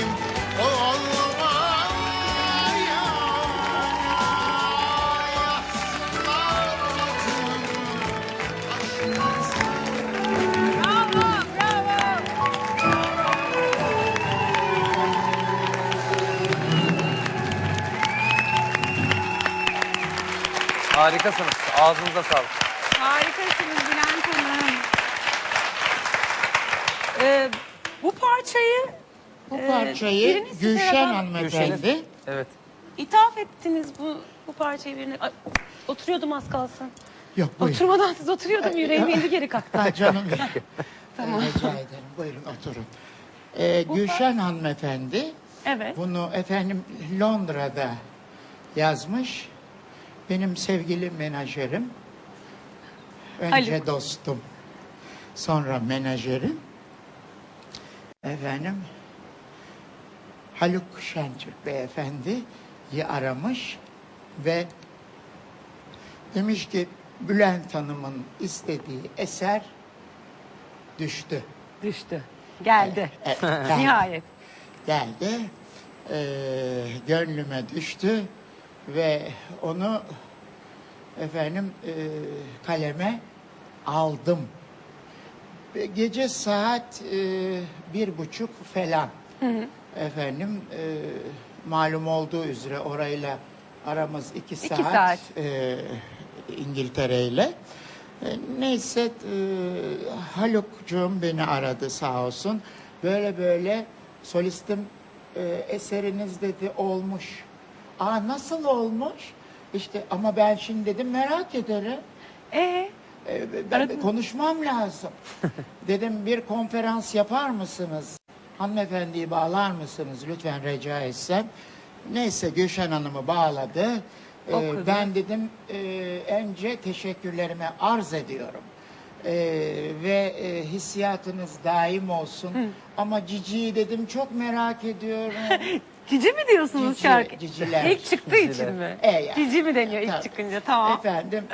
benim olmaya Bravo, bravo. Harikasınız. Ağzınıza sağlık. Harikasınız Bülent Hanım. Ee, bu parçayı Bu Ee, parçayı birini size Gülşen yapan- hanımefendi Evet. ithaf ettiniz bu bu parçayı birine. Ay, oturuyordum az kalsın. yok buyurun. Oturmadan siz oturuyordum yüreğim indi geri kalktı. Ha, canım benim. tamam. Rica ederim. Buyurun oturun. Ee, Gülşen hanımefendi Evet. bunu efendim Londra'da yazmış. Benim sevgili menajerim. Önce Haluk. dostum. Sonra menajerim. Efendim Haluk Şentürk beyefendiyi aramış ve demiş ki Bülent Hanım'ın istediği eser düştü. Düştü. Geldi. E, geldi. Nihayet. geldi. Ee, gönlüme düştü ve onu efendim e, kaleme aldım. Gece saat e, bir buçuk falan. Efendim e, malum olduğu üzere orayla aramız iki saat, İki saat. e, İngiltere ile. E, neyse e, Haluk'cuğum beni aradı sağ olsun. Böyle böyle solistim e, eseriniz dedi olmuş. Aa nasıl olmuş? İşte ama ben şimdi dedim merak ederim. Ee, E, ben Aradın- konuşmam lazım. Dedim bir konferans yapar mısınız? Hanımefendiyi bağlar mısınız lütfen rica etsem. Neyse Gülşen Hanım'ı bağladı. E, Okudu. ben dedim e, önce teşekkürlerimi arz ediyorum. E, ve e, hissiyatınız daim olsun. Ama Cici'yi dedim çok merak ediyorum. cici mi diyorsunuz Cici, şarkı? ciciler. İlk çıktığı Ciciler. için mi? E, yani. Cici mi deniyor ilk Tabii. çıkınca? Tamam. Efendim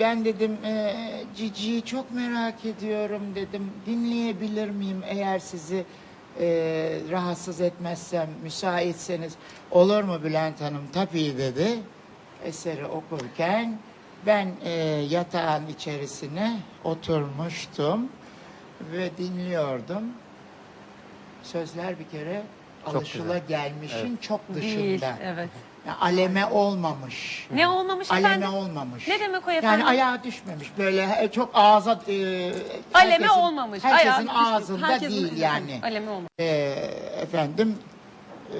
ben dedim e, Cici'yi çok merak ediyorum dedim. Dinleyebilir miyim eğer sizi e, rahatsız etmezsem, müsaitseniz olur mu Bülent Hanım? Tabii dedi. Eseri okurken ben e, yatağın içerisine oturmuştum ve dinliyordum. Sözler bir kere Çok alışıla güzel. gelmişin çok dışında. Değil. Evet. Yani aleme olmamış. Ne olmamış Aleme efendim? olmamış. Ne demek o Yani efendim? ayağa düşmemiş. Böyle e, çok ağza... E, Aleme herkesin- olmamış. Herkesin Ayağı düşmüş. ağzında Herkesin- değil yani. Aleme olmamış. E, efendim... e,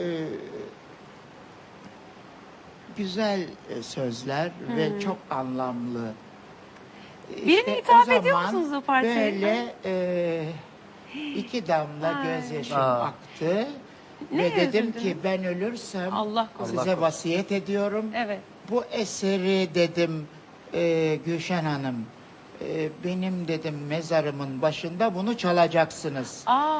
güzel e, sözler ve çok anlamlı. Birine İşte ithaf o ediyor zaman musunuz o parçayı? Böyle e, iki damla gözyaşım Aa. aktı. Ne ve dedim üzüldünüz? ki ben ölürsem Allah korusun. size vasiyet ediyorum. Evet. Bu eseri dedim e, Gülşen Hanım e, benim dedim mezarımın başında bunu çalacaksınız. Aa.